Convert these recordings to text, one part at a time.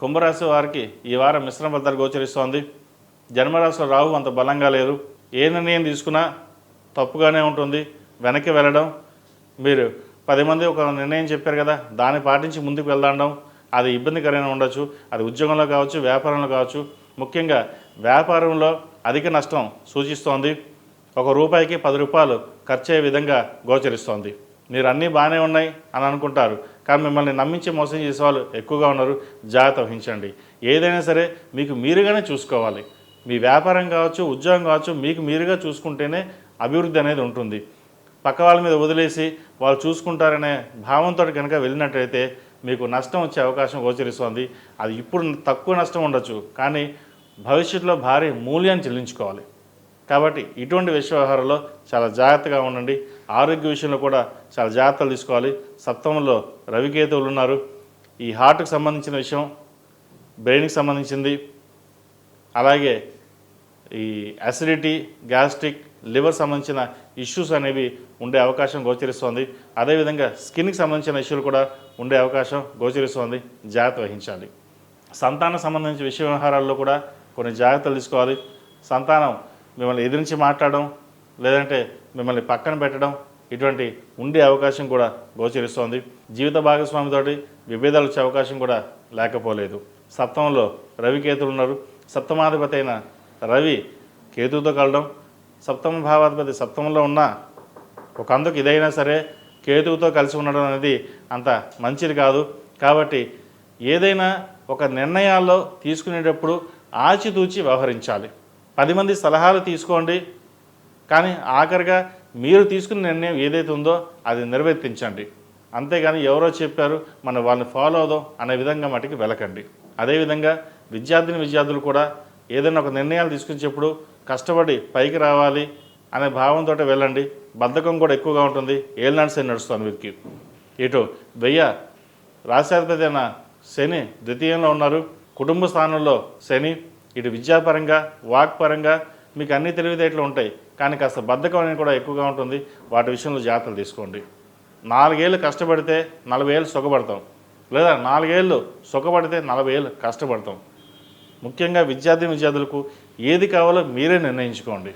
కుంభరాశి వారికి ఈ వారం మిశ్రమ ఫలితాలు గోచరిస్తోంది. జన్మరాశిలో రాహు అంత బలంగా లేరు. ఏ నిర్ణయం తీసుకున్నా తప్పుగానే ఉంటుంది. వెనక్కి వెళ్ళడం మీరు పది మంది ఒక నిర్ణయం చెప్పారు కదా దాన్ని పాటించి ముందుకు వెళ్దాం అది ఇబ్బందికరంగా ఉండొచ్చు. అది ఉద్యోగంలో కావచ్చు వ్యాపారంలో కావచ్చు. ముఖ్యంగా వ్యాపారంలో అధిక నష్టం సూచిస్తోంది. ఒక రూపాయికి పది రూపాయలు ఖర్చు అయ్యే విధంగా గోచరిస్తోంది. మీరు అన్నీ బాగానే ఉన్నాయి అని అనుకుంటారు. కానీ మిమ్మల్ని నమ్మించి మోసం చేసే వాళ్ళు ఎక్కువగా ఉన్నారు. జాగ్రత్త వహించండి. ఏదైనా సరే మీకు మీరుగానే చూసుకోవాలి. మీ వ్యాపారం కావచ్చు ఉద్యోగం కావచ్చు మీకు మీరుగా చూసుకుంటేనే అభివృద్ధి అనేది ఉంటుంది. పక్క వాళ్ళ మీద వదిలేసి వాళ్ళు చూసుకుంటారనే భావంతో కనుక వెళ్ళినట్టయితే మీకు నష్టం వచ్చే అవకాశం గోచరిస్తుంది. అది ఇప్పుడు తక్కువ నష్టం ఉండొచ్చు. కానీ భవిష్యత్తులో భారీ మూల్యాన్ని చెల్లించుకోవాలి. కాబట్టి ఇటువంటి విషయ చాలా జాగ్రత్తగా ఉండండి. ఆరోగ్య విషయంలో కూడా చాలా జాగ్రత్తలు తీసుకోవాలి. సప్తమంలో రవికేతువులు ఉన్నారు. ఈ హార్ట్కి సంబంధించిన విషయం బ్రెయిన్కి సంబంధించింది. అలాగే ఈ అసిడిటీ గ్యాస్ట్రిక్ లివర్ సంబంధించిన ఇష్యూస్ అనేవి ఉండే అవకాశం గోచరిస్తోంది. అదేవిధంగా స్కిన్కి సంబంధించిన ఇష్యూలు కూడా ఉండే అవకాశం గోచరిస్తోంది. జాగ్రత్త వహించాలి. సంతానం సంబంధించిన విషయ వ్యవహారాల్లో కూడా కొన్ని జాగ్రత్తలు తీసుకోవాలి. సంతానం మిమ్మల్ని ఎదిరించి మాట్లాడడం లేదంటే మిమ్మల్ని పక్కన పెట్టడం ఇటువంటి ఉండే అవకాశం కూడా గోచరిస్తోంది. జీవిత భాగస్వామితోటి విభేదాలు వచ్చే అవకాశం కూడా లేకపోలేదు. సప్తమంలో రవి కేతులు ఉన్నారు. సప్తమాధిపతి అయిన రవి కేతుతో కలడం సప్తమ భావాధిపతి సప్తమంలో ఉన్న ఒక అందుకు ఇదైనా సరే కేతువుతో కలిసి ఉండడం అనేది అంత మంచిది కాదు. కాబట్టి ఏదైనా ఒక నిర్ణయాల్లో తీసుకునేటప్పుడు ఆచితూచి వ్యవహరించాలి. పది మంది సలహాలు తీసుకోండి. కానీ ఆఖరిగా మీరు తీసుకున్న నిర్ణయం ఏదైతే ఉందో అది నిర్వర్తించండి. అంతేగాని ఎవరో చెప్పారు మనం వాళ్ళని ఫాలో అవుదాం అనే విధంగా మటుకు వెళ్ళకండి అదేవిధంగా విద్యార్థిని విద్యార్థులు కూడా ఏదైనా ఒక నిర్ణయాలు తీసుకునేటప్పుడు కష్టపడి పైకి రావాలి అనే భావంతో వెళ్ళండి. బద్ధకం కూడా ఎక్కువగా ఉంటుంది. ఏళ్ళనాడు శని నడుస్తుంది వీరికి. ఇటు వెయ్య రాశాధిపతి అయిన శని ద్వితీయంలో ఉన్నారు. కుటుంబ స్థానంలో శని ఇటు విద్యాపరంగా వాక్పరంగా మీకు అన్ని తెలివితేటలు ఉంటాయి. కానీ కాస్త బద్ధకం అనేది కూడా ఎక్కువగా ఉంటుంది. వాటి విషయంలో జాగ్రత్తలు తీసుకోండి. నాలుగేళ్ళు కష్టపడితే నలభై ఏళ్ళు సుఖపడతాం. లేదా నాలుగేళ్ళు సుఖపడితే నలభై ఏళ్ళు కష్టపడతాం. ముఖ్యంగా విద్యార్థి విద్యార్థులకు ఏది కావాలో మీరే నిర్ణయించుకోండి.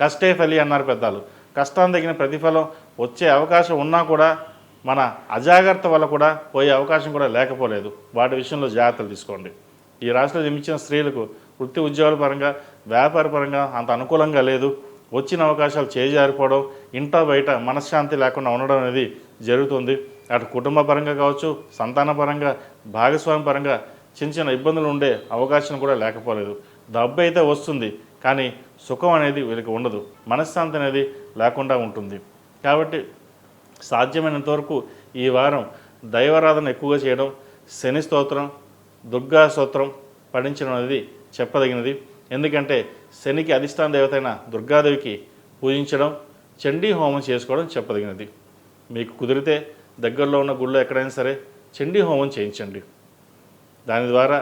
కష్టే ఫలి అన్నారు పెద్దలు. కష్టాన్ని తగిన ప్రతిఫలం వచ్చే అవకాశం ఉన్నా కూడా మన అజాగ్రత్త వల్ల కూడా పోయే అవకాశం కూడా లేకపోలేదు. వాటి విషయంలో జాగ్రత్తలు తీసుకోండి. ఈ రాష్ట్రంలో జన్మించిన స్త్రీలకు వృత్తి ఉద్యోగాల పరంగా వ్యాపార పరంగా అంత అనుకూలంగా లేదు. వచ్చిన అవకాశాలు చేజారిపోవడం ఇంట బయట మనశ్శాంతి లేకుండా ఉండడం అనేది జరుగుతుంది. అటు కుటుంబ పరంగా కావచ్చు సంతాన పరంగా భాగస్వామి పరంగా చిన్న చిన్న ఇబ్బందులు ఉండే అవకాశం కూడా లేకపోలేదు. డబ్బు అయితే వస్తుంది కానీ సుఖం అనేది వీళ్ళకి ఉండదు. మనశ్శాంతి అనేది లేకుండా ఉంటుంది. కాబట్టి సాధ్యమైనంత వరకు ఈ వారం దైవారాధన ఎక్కువగా చేయడం శని స్తోత్రం దుర్గా స్తోత్రం పఠించడం అనేది చెప్పదగినది. ఎందుకంటే శనికి అధిష్టాన దేవత అయిన దుర్గాదేవికి పూజించడం చండీ హోమం చేసుకోవడం చెప్పదగినది. మీకు కుదిరితే దగ్గరలో ఉన్న గుళ్ళో ఎక్కడైనా సరే చండీ హోమం చేయించండి. దాని ద్వారా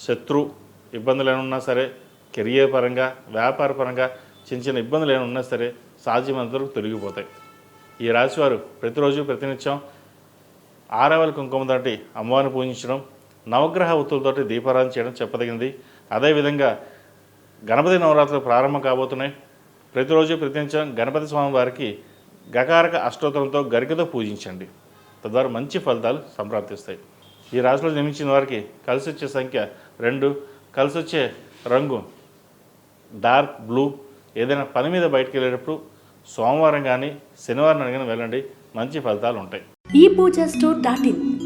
శత్రు ఇబ్బందులు ఏమైనా ఉన్నా సరే కెరియర్ పరంగా వ్యాపార పరంగా చిన్న చిన్న ఇబ్బందులు ఏమైనా ఉన్నా సరే సాధ్యమైనంత తొలగిపోతాయి. ఈ రాశివారు ప్రతిరోజు ప్రతినిత్యం ఆరవల కుంకుమ దాటి అమ్మవారిని పూజించడం నవగ్రహ ఉత్తులతోటి దీపారాధన చేయడం చెప్పదగినది అదేవిధంగా గణపతి నవరాత్రులు ప్రారంభం కాబోతున్నాయి. ప్రతిరోజు ప్రతినిత్యం గణపతి స్వామి వారికి గకారక అష్టోత్తరంతో గరికతో పూజించండి. తద్వారా మంచి ఫలితాలు సంప్రాప్తిస్తాయి. ఈ రాశిలో జన్మించిన వారికి కలిసి వచ్చే సంఖ్య రెండు. కలిసి వచ్చే రంగు డార్క్ బ్లూ. ఏదైనా పని మీద బయటకు వెళ్ళేటప్పుడు సోమవారం కానీ శనివారం కానీ వెళ్ళండి. మంచి ఫలితాలు ఉంటాయి. ఈ పూజ స్టోర్ డాట్ ఇన్.